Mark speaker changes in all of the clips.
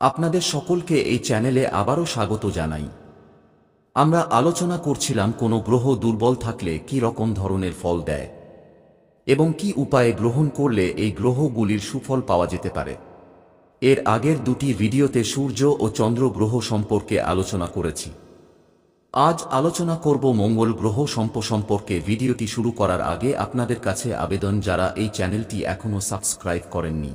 Speaker 1: আপনাদের সকলকে এই চ্যানেলে আবারও স্বাগত জানাই। আমরা আলোচনা করছিলাম কোনো গ্রহ দুর্বল থাকলে কি রকম ধরনের ফল দেয় এবং কি উপায়ে গ্রহণ করলে এই গ্রহগুলির সুফল পাওয়া যেতে পারে। এর আগের দুটি ভিডিওতে সূর্য ও চন্দ্র গ্রহ সম্পর্কে আলোচনা করেছি। আজ আলোচনা করব মঙ্গল গ্রহ সম্প সম্পর্কে। ভিডিওটি শুরু করার আগে আপনাদের কাছে আবেদন যারা এই চ্যানেলটি এখনও সাবস্ক্রাইব করেননি।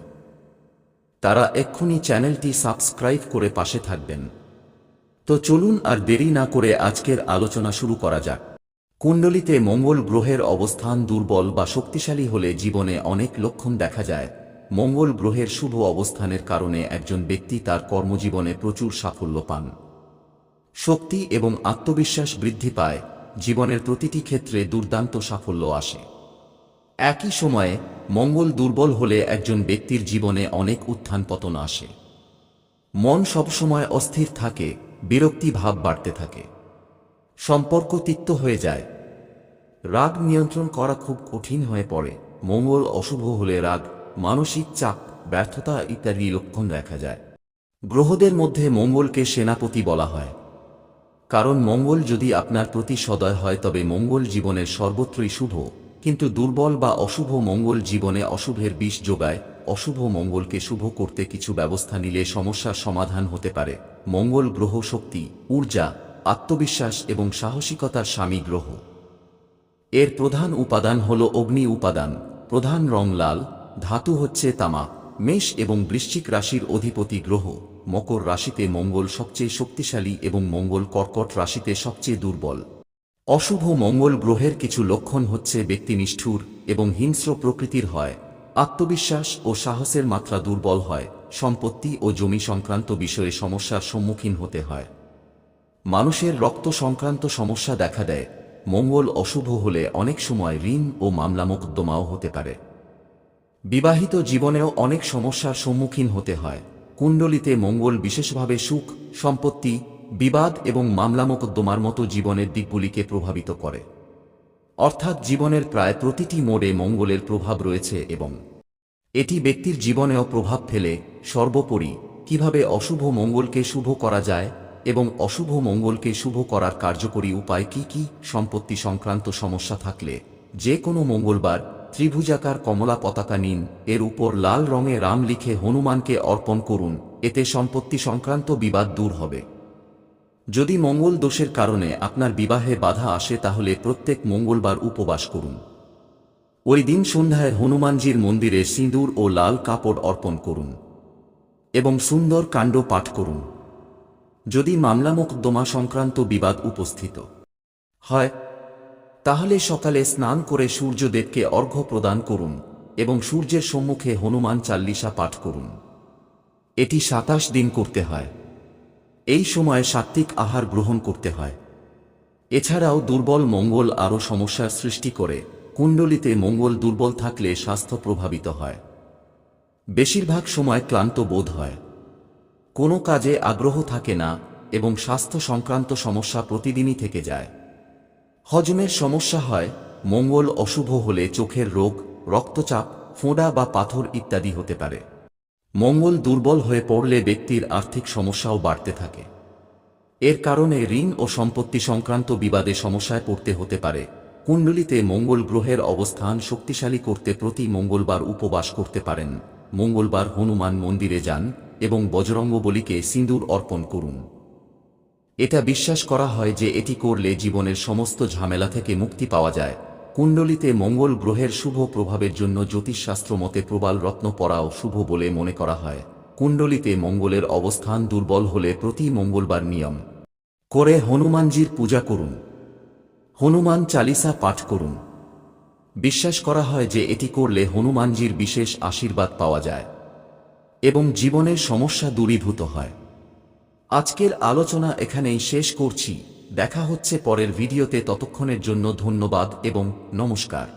Speaker 1: তারা এক্ষুনি চ্যানেলটি সাবস্ক্রাইব করে পাশে থাকবেন। তো চলুন আর দেরি না করে আজকের আলোচনা শুরু করা যাক। কুণ্ডলিতে মঙ্গল গ্রহের অবস্থান দুর্বল বা শক্তিশালী হলে জীবনে অনেক লক্ষণ দেখা যায়। মঙ্গল গ্রহের শুভ অবস্থানের কারণে একজন ব্যক্তি তার কর্মজীবনে প্রচুর সাফল্য পান। শক্তি এবং আত্মবিশ্বাস বৃদ্ধি পায়, জীবনের প্রতিটি ক্ষেত্রে দুর্দান্ত সাফল্য আসে। একই সময়ে, মঙ্গল দুর্বল হলে একজন ব্যক্তির জীবনে অনেক উত্থান পতন আসে। মন সবসময় অস্থির থাকে, বিরক্তি ভাব বাড়তে থাকে। সম্পর্ক তিক্ত হয়ে যায়। রাগ নিয়ন্ত্রণ করা খুব কঠিন হয়ে পড়ে। মঙ্গল অশুভ হলে রাগ, মানসিক চাপ, ব্যর্থতা ইত্যাদি লক্ষণ দেখা যায়। গ্রহদের মধ্যে মঙ্গলকে সেনাপতি বলা হয়। কারণ মঙ্গল যদি আপনার প্রতি সদয় হয়, তবে মঙ্গল জীবনের সর্বত্রই শুভ। কিন্তু দুর্বল বা অশুভ মঙ্গল জীবনে অশুভের বিষ যোগায়, অশুভ মঙ্গলকে শুভ করতে কিছু ব্যবস্থা নিলে সমস্যার সমাধান হতে পারে। মঙ্গল গ্রহ শক্তি, ঊর্জা, আত্মবিশ্বাস এবং সাহসিকতার স্বামী গ্রহ। এর প্রধান উপাদান হল অগ্নি উপাদান। প্রধান রং লাল, ধাতু হচ্ছে তামা, মেষ এবং বৃশ্চিক রাশির অধিপতি গ্রহ। মকর রাশিতে মঙ্গল সবচেয়ে শক্তিশালী এবং মঙ্গল কর্কট রাশিতে সবচেয়ে দুর্বল। অশুভ মঙ্গল গ্রহের কিছু লক্ষণ হচ্ছে ব্যক্তি নিষ্ঠুর এবং হিংস্র প্রকৃতির হয়, আত্মবিশ্বাস ও সাহসের মাত্রা দুর্বল হয়, সম্পত্তি ও জমি সংক্রান্ত বিষয়ে সমস্যার সম্মুখীন হতে হয়। মানুষের রক্ত সংক্রান্ত সমস্যা দেখা দেয়, মঙ্গল অশুভ হলে অনেক সময় ঋণ ও মামলা মোকদ্দমাও হতে পারে। বিবাহিত জীবনেও অনেক সমস্যার সম্মুখীন হতে হয়, কুণ্ডলিতে মঙ্গল বিশেষভাবে সুখ, সম্পত্তি বিবাদ এবং মামলা মোকদ্দমার মতো জীবনের দিকগুলিকে প্রভাবিত করে। অর্থাৎ জীবনের প্রায় প্রতিটি মোড়ে মঙ্গলের প্রভাব রয়েছে এবং এটি ব্যক্তির জীবনেও প্রভাব ফেলে, সর্বোপরি, কীভাবে অশুভ মঙ্গলকে শুভ করা যায় এবং অশুভ মঙ্গলকে শুভ করার কার্যকরী উপায় কি কি, সম্পত্তি সংক্রান্ত সমস্যা থাকলে, যে কোনো মঙ্গলবার ত্রিভুজাকার কমলা পতাকা নিন, এর উপর লাল রঙে রাম লিখে হনুমানকে অর্পণ করুন, এতে সম্পত্তি সংক্রান্ত বিবাদ দূর হবে। যদি মঙ্গল দোষের কারণে আপনার বিবাহে বাধা আসে তাহলে প্রত্যেক মঙ্গলবার উপবাস করুন। ওই দিন সন্ধ্যায় হনুমানজির মন্দিরে সিঁদুর ও লাল কাপড় অর্পণ করুন এবং সুন্দর কাণ্ড পাঠ করুন। যদি মামলা মোকদ্দমা সংক্রান্ত বিবাদ উপস্থিত হয়, তাহলে সকালে স্নান করে সূর্যদেবকে অর্ঘ্য প্রদান করুন এবং সূর্যের সম্মুখে হনুমান চাল্লিশা পাঠ করুন। এটি সাতাশ দিন করতে হয়। এই সময় সাত্ত্বিক আহার গ্রহণ করতে হয়। এছাড়াও দুর্বল মঙ্গল আরও সমস্যার সৃষ্টি করে, কুণ্ডলিতে মঙ্গল দুর্বল থাকলে স্বাস্থ্য প্রভাবিত হয়। বেশিরভাগ সময় ক্লান্ত বোধ হয়। কোনো কাজে আগ্রহ থাকে না এবং স্বাস্থ্য সংক্রান্ত সমস্যা প্রতিদিনই থেকে যায়। হজমের সমস্যা হয়, মঙ্গল অশুভ হলে চোখের রোগ, রক্তচাপ, ফোঁড়া বা পাথর ইত্যাদি হতে পারে। মঙ্গল দুর্বল হয়ে পড়লে ব্যক্তির আর্থিক সমস্যাও বাড়তে থাকে। এর কারণে ঋণ ও সম্পত্তি সংক্রান্ত বিবাদে সমস্যায় পড়তে হতে পারে। কুণ্ডলিতে মঙ্গল গ্রহের অবস্থান শক্তিশালী করতে প্রতি মঙ্গলবার উপবাস করতে পারেন। মঙ্গলবার হনুমান মন্দিরে যান এবং বজরঙ্গবলীকে সিঁদুর অর্পণ করুন। এটা বিশ্বাস করা হয় যে এটি করলে জীবনের সমস্ত ঝামেলা থেকে মুক্তি পাওয়া যায়। কুণ্ডলিতে মঙ্গল গ্রহের শুভ প্রভাবের জন্য জ্যোতিষশাস্ত্র মতে প্রবাল রত্ন পরাও শুভ বলে মনে করা হয়। কুণ্ডলিতে মঙ্গলের অবস্থান দুর্বল হলে প্রতি মঙ্গলবার নিয়ম। করে হনুমানজির পূজা করুন। হনুমান চালিসা পাঠ করুন। বিশ্বাস করা হয় যে এটি করলে হনুমানজির বিশেষ আশীর্বাদ পাওয়া যায় এবং জীবনের সমস্যা দূরীভূত হয়। আজকের আলোচনা এখানেই শেষ করছি। দেখা হচ্ছে পরের ভিডিওতে ততক্ষণের জন্য ধন্যবাদ এবং নমস্কার।